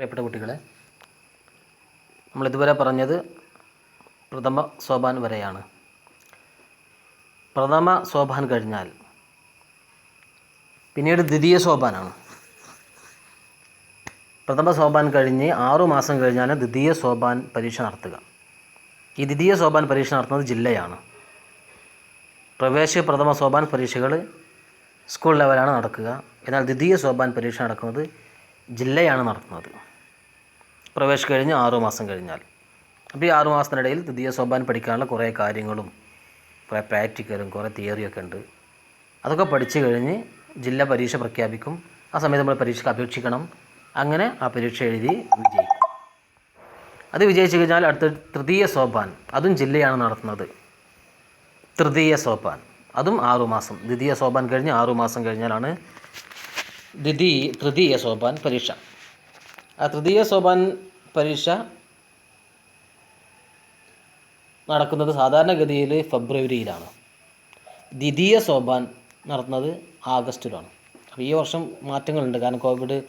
പ്രിയപ്പെട്ട കുട്ടികളെ നമ്മളിതുവരെ പറഞ്ഞത് പ്രഥമ സോപാൻ വരെയാണ്. പ്രഥമ സോപാൻ കഴിഞ്ഞാൽ പിന്നീട് ദ്വിതീയ സോപാനാണ്. പ്രഥമ സോപാൻ കഴിഞ്ഞ് ആറു മാസം കഴിഞ്ഞാണ് ദ്വിതീയ സോപാൻ പരീക്ഷ നടത്തുക. ഈ ദ്വിതീയ സോപാൻ പരീക്ഷ നടത്തുന്നത് ജില്ലയാണ്. പ്രവേശ പ്രഥമ സോപാൻ പരീക്ഷകൾ സ്കൂൾ ലെവലാണ് നടക്കുക. എന്നാൽ ദ്വിതീയ സോപാൻ പരീക്ഷ നടക്കുന്നത് ജില്ലയാണ് നടത്തുന്നത്. പ്രവേശം കഴിഞ്ഞ് ആറു മാസം കഴിഞ്ഞാൽ. അപ്പോൾ ഈ ആറുമാസത്തിനിടയിൽ ദ്വിതീയ സോപാൻ പഠിക്കാനുള്ള കുറേ കാര്യങ്ങളും കുറേ പ്രാക്ടിക്കലും കുറേ തിയറിയൊക്കെ ഉണ്ട്. അതൊക്കെ പഠിച്ചു കഴിഞ്ഞ് ജില്ലാ പരീക്ഷ പ്രഖ്യാപിക്കും. ആ സമയത്ത് നമ്മൾ പരീക്ഷയ്ക്ക് അപേക്ഷിക്കണം. അങ്ങനെ ആ പരീക്ഷ എഴുതി വിജയിക്കും. അത് വിജയിച്ചു കഴിഞ്ഞാൽ അടുത്ത തൃതീയ സോപാൻ അതും ജില്ലയാണ് നടത്തുന്നത്. തൃതീയ സോപാൻ അതും ആറുമാസം ദ്വിതീയ സോപാൻ കഴിഞ്ഞ് ആറുമാസം കഴിഞ്ഞാലാണ് ദ്വിതീയ തൃതീയ സോപാൻ പരീക്ഷ. ആ തൃതീയ സോപാൻ പരീക്ഷ നടക്കുന്നത് സാധാരണഗതിയിൽ ഫെബ്രുവരിയിലാണ്. ദ്വിതീയ സോപാൻ നടത്തുന്നത് ആഗസ്റ്റിലാണ്. അപ്പോൾ ഈ വർഷം മാറ്റങ്ങളുണ്ട്. കാരണം കോവിഡ്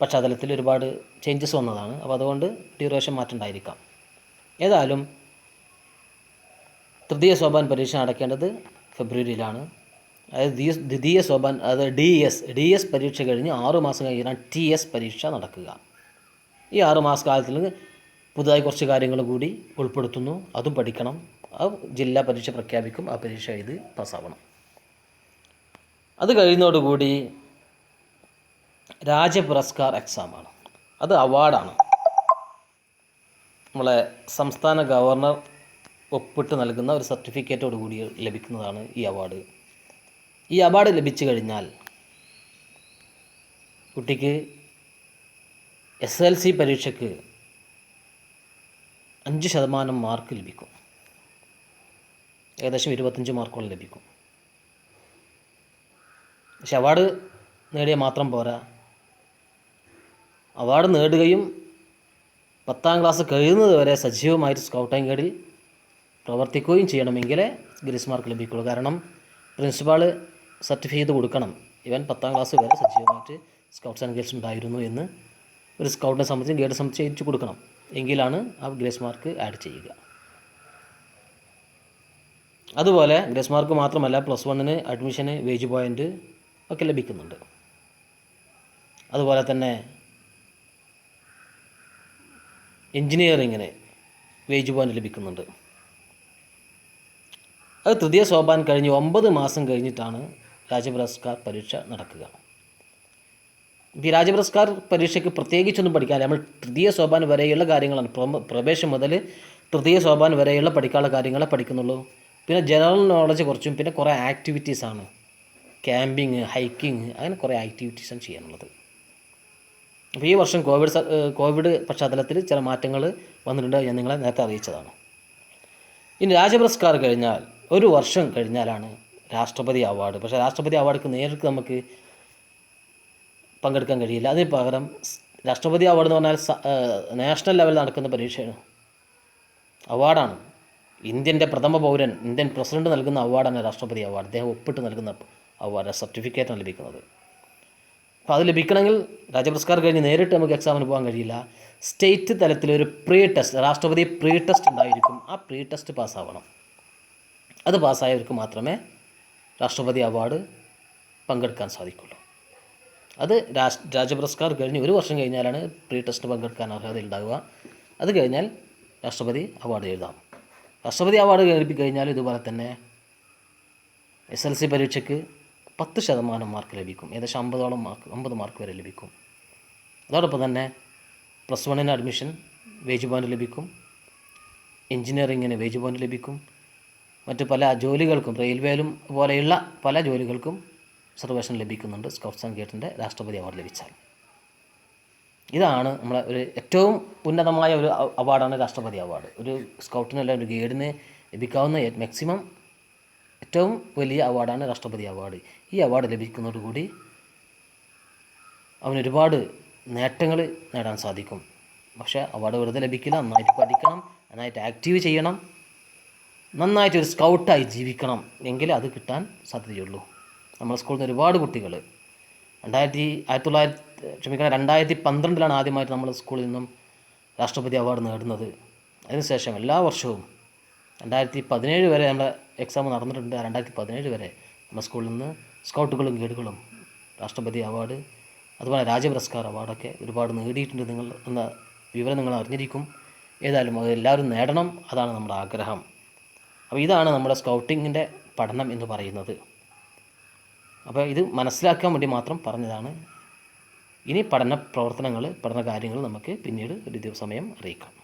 പശ്ചാത്തലത്തിൽ ഒരുപാട് ചേഞ്ചസ് വന്നതാണ്. അപ്പോൾ അതുകൊണ്ട് ഡ്യൂറേഷൻ മാറ്റം ഉണ്ടായിരിക്കാം. ഏതായാലും തൃതീയ സോപാൻ പരീക്ഷ നടക്കേണ്ടത് ഫെബ്രുവരിയിലാണ്. അതായത് ദ്വിതീയ- സോപാൻ അതായത് ഡി എസ് ഡി എസ് പരീക്ഷ കഴിഞ്ഞ് ആറു മാസം കഴിഞ്ഞാൽ ടി എസ് പരീക്ഷ നടക്കുക. ഈ ആറു മാസ കാലത്തിൽ പുതുതായി കുറച്ച് കാര്യങ്ങൾ കൂടി ഉൾപ്പെടുത്തുന്നു. അതും പഠിക്കണം. ആ ജില്ലാ പരീക്ഷ പ്രഖ്യാപിക്കും. ആ പരീക്ഷ എഴുതി പാസ്സാവണം. അത് കഴിയുന്നതോടുകൂടി രാജപുരസ്കാർ എക്സാമാണ് അത് അവാർഡാണ് നമ്മളെ സംസ്ഥാന ഗവർണർ ഒപ്പിട്ട് നൽകുന്ന ഒരു സർട്ടിഫിക്കറ്റോട് കൂടി ലഭിക്കുന്നതാണ് ഈ അവാർഡ് ഈ അവാർഡ് ലഭിച്ചു കഴിഞ്ഞാൽ കുട്ടിക്ക് എസ് എൽ സി പരീക്ഷയ്ക്ക് അഞ്ച് ശതമാനം മാർക്ക് ലഭിക്കും. ഏകദേശം ഇരുപത്തഞ്ച് മാർക്കോളം ലഭിക്കും. പക്ഷെ അവാർഡ് നേടിയ മാത്രം പോരാ. അവാർഡ് നേടുകയും പത്താം ക്ലാസ് കഴിയുന്നത് വരെ സജീവമായിട്ട് സ്കൗട്ട് ആൻഡ് ഗൈഡിൽ പ്രവർത്തിക്കുകയും ചെയ്യണമെങ്കിലേ ഗ്രീസ് മാർക്ക് ലഭിക്കുള്ളൂ. കാരണം പ്രിൻസിപ്പാൾ സർട്ടിഫിക്കറ്റ് കൊടുക്കണം. ഇവൻ പത്താം ക്ലാസ് വരെ സജീവമായിട്ട് സ്കൗട്ട്സ് ആൻഡ് ഗൈഡ്സ് ഉണ്ടായിരുന്നു എന്ന് ഒരു സ്കൗട്ടിനെ സംബന്ധിച്ച് ഗൈഡിനെ സംബന്ധിച്ച് എഴുതിച്ചു കൊടുക്കണം. എങ്കിലാണ് ആ ഗ്രേസ് മാർക്ക് ആഡ് ചെയ്യുക. അതുപോലെ ഗ്രേസ് മാർക്ക് മാത്രമല്ല പ്ലസ് വണ്ണിന് അഡ്മിഷന് വേജ് പോയിന്റ് ഒക്കെ ലഭിക്കുന്നുണ്ട്. അതുപോലെ തന്നെ എൻജിനീയറിങ്ങിന് വേജ് പോയിന്റ് ലഭിക്കുന്നുണ്ട്. അത് തൃതീയ സോപാൻ കഴിഞ്ഞ് ഒമ്പത് മാസം കഴിഞ്ഞിട്ടാണ് രാജപുരസ്കാർ പരീക്ഷ നടക്കുക. ഈ രാജപുരസ്കാർ പരീക്ഷയ്ക്ക് പ്രത്യേകിച്ചൊന്നും പഠിക്കാനില്ല നമ്മൾ തൃതീയ സോപാൻ വരെയുള്ള കാര്യങ്ങളാണ്. പ്രവേശം മുതൽ തൃതീയ സോപാൻ വരെയുള്ള പഠിക്കാനുള്ള കാര്യങ്ങളെ പഠിക്കുന്നുള്ളൂ. പിന്നെ ജനറൽ നോളജ് കുറച്ചും പിന്നെ കുറേ ആക്ടിവിറ്റീസാണ് ക്യാമ്പിങ് ഹൈക്കിങ് അങ്ങനെ കുറേ ആക്ടിവിറ്റീസാണ് ചെയ്യാനുള്ളത്. അപ്പോൾ ഈ വർഷം കോവിഡ് കോവിഡ് പശ്ചാത്തലത്തിൽ ചില മാറ്റങ്ങൾ വന്നിട്ടുണ്ട്. ഞാൻ നിങ്ങളെ നേരത്തെ അറിയിച്ചതാണ്. ഇനി രാജപുരസ്കാർ കഴിഞ്ഞാൽ ഒരു വർഷം കഴിഞ്ഞാലാണ് രാഷ്ട്രപതി അവാർഡ്. പക്ഷേ രാഷ്ട്രപതി അവാർഡ്ക്ക് നേരിട്ട് നമുക്ക് പങ്കെടുക്കാൻ കഴിയില്ല. അതിന് പകരം രാഷ്ട്രപതി അവാർഡ് എന്ന് പറഞ്ഞാൽ നാഷണൽ ലെവലിൽ നടക്കുന്ന പരീക്ഷയാണ്. അവാർഡാണ് ഇന്ത്യന്റെ പ്രഥമ പൗരൻ ഇന്ത്യൻ പ്രസിഡന്റ് നൽകുന്ന അവാർഡാണ് രാഷ്ട്രപതി അവാർഡ് അദ്ദേഹം ഒപ്പിട്ട് നൽകുന്ന അവാർഡ് സർട്ടിഫിക്കറ്റാണ് ലഭിക്കുന്നത്. അപ്പോൾ അത് ലഭിക്കണമെങ്കിൽ രാജപുരസ്കാർ കഴിഞ്ഞ് നേരിട്ട് നമുക്ക് എക്സാമിന് പോകാൻ കഴിയില്ല. സ്റ്റേറ്റ് തലത്തിൽ ഒരു പ്രീ ടെസ്റ്റ് രാഷ്ട്രപതി പ്രീ ടെസ്റ്റ് ഉണ്ടായിരിക്കും. ആ പ്രീ ടെസ്റ്റ് പാസ്സാവണം. അത് പാസ്സായവർക്ക് മാത്രമേ രാഷ്ട്രപതി അവാർഡ് പങ്കെടുക്കാൻ സാധിക്കുള്ളൂ. അത് രാജ് രാജപുരസ്കാർ കഴിഞ്ഞ് ഒരു വർഷം കഴിഞ്ഞാലാണ് പ്രീ ടെസ്റ്റ് പങ്കെടുക്കാൻ അർഹത ഉണ്ടാവുക. അത് കഴിഞ്ഞാൽ രാഷ്ട്രപതി അവാർഡ് എഴുതാം. രാഷ്ട്രപതി അവാർഡ് ലഭിച്ചു കഴിഞ്ഞാൽ ഇതുപോലെ തന്നെ എസ് എൽ സി പരീക്ഷയ്ക്ക് പത്ത് ശതമാനം മാർക്ക് ലഭിക്കും. ഏകദേശം അമ്പതോളം മാർക്ക് അമ്പത് മാർക്ക് വരെ ലഭിക്കും. അതോടൊപ്പം തന്നെ പ്ലസ് വണ്ണിന് അഡ്മിഷൻ വേജ് പോയിന്റ് ലഭിക്കും. എഞ്ചിനീയറിങ്ങിന് വേജ് പോയിന്റ് ലഭിക്കും. മറ്റ് പല ജോലികൾക്കും റെയിൽവേയിലും പോലെയുള്ള പല ജോലികൾക്കും റിസർവേഷൻ ലഭിക്കുന്നുണ്ട്. സ്കൗട്ട്സ് ആൻഡ് ഗൈഡിന്റെ രാഷ്ട്രപതി അവാർഡ് ലഭിച്ചാൽ. ഇതാണ് നമ്മളെ ഒരു ഏറ്റവും ഉന്നതമായ ഒരു അവാർഡാണ് രാഷ്ട്രപതി അവാർഡ് ഒരു സ്കൗട്ടിനല്ല ഒരു ഗൈഡിന് ലഭിക്കാവുന്ന മാക്സിമം ഏറ്റവും വലിയ അവാർഡാണ് രാഷ്ട്രപതി അവാർഡ് ഈ അവാർഡ് ലഭിക്കുന്നതോടുകൂടി അവന് ഒരുപാട് നേട്ടങ്ങൾ നേടാൻ സാധിക്കും. പക്ഷേ അവാർഡ് വെറുതെ ലഭിക്കില്ല. നന്നായിട്ട് പഠിക്കണം. നന്നായിട്ട് ആക്റ്റീവ് ചെയ്യണം. നന്നായിട്ട് ഒരു സ്കൗട്ടായി ജീവിക്കണം. എങ്കിലേ അത് കിട്ടാൻ സാധ്യതയുള്ളൂ. നമ്മുടെ സ്കൂളിൽ നിന്ന് ഒരുപാട് കുട്ടികൾ. രണ്ടായിരത്തി ആയിരത്തി തൊള്ളായിരത്തി ക്ഷമിക്കണം രണ്ടായിരത്തി പന്ത്രണ്ടിലാണ് ആദ്യമായിട്ട് നമ്മൾ സ്കൂളിൽ നിന്നും രാഷ്ട്രപതി അവാർഡ് നേടുന്നത്. അതിനുശേഷം എല്ലാ വർഷവും രണ്ടായിരത്തി പതിനേഴ് വരെ നമ്മുടെ എക്സാം നടന്നിട്ടുണ്ട്. രണ്ടായിരത്തി പതിനേഴ് വരെ നമ്മുടെ സ്കൂളിൽ നിന്ന് സ്കൗട്ടുകളും ഗൈഡുകളും രാഷ്ട്രപതി അവാർഡ് അതുപോലെ രാജപുരസ്കാർ അവാർഡൊക്കെ ഒരുപാട് നേടിയിട്ടുണ്ട്. നിങ്ങൾ എന്ന വിവരം നിങ്ങൾ അറിഞ്ഞിരിക്കും. ഏതായാലും അത് എല്ലാവരും നേടണം. അതാണ് നമ്മുടെ ആഗ്രഹം. അപ്പോൾ ഇതാണ് നമ്മുടെ സ്കൗട്ടിങ്ങിന്റെ പഠനം എന്ന് പറയുന്നത്. അപ്പോൾ ഇത് മനസ്സിലാക്കാൻ വേണ്ടി മാത്രം പറഞ്ഞതാണ്. ഇനി പഠന പ്രവർത്തനങ്ങൾ പഠന കാര്യങ്ങൾ നമുക്ക് പിന്നീട് ഒരു ദിവസമയം സമയം അറിയിക്കാം.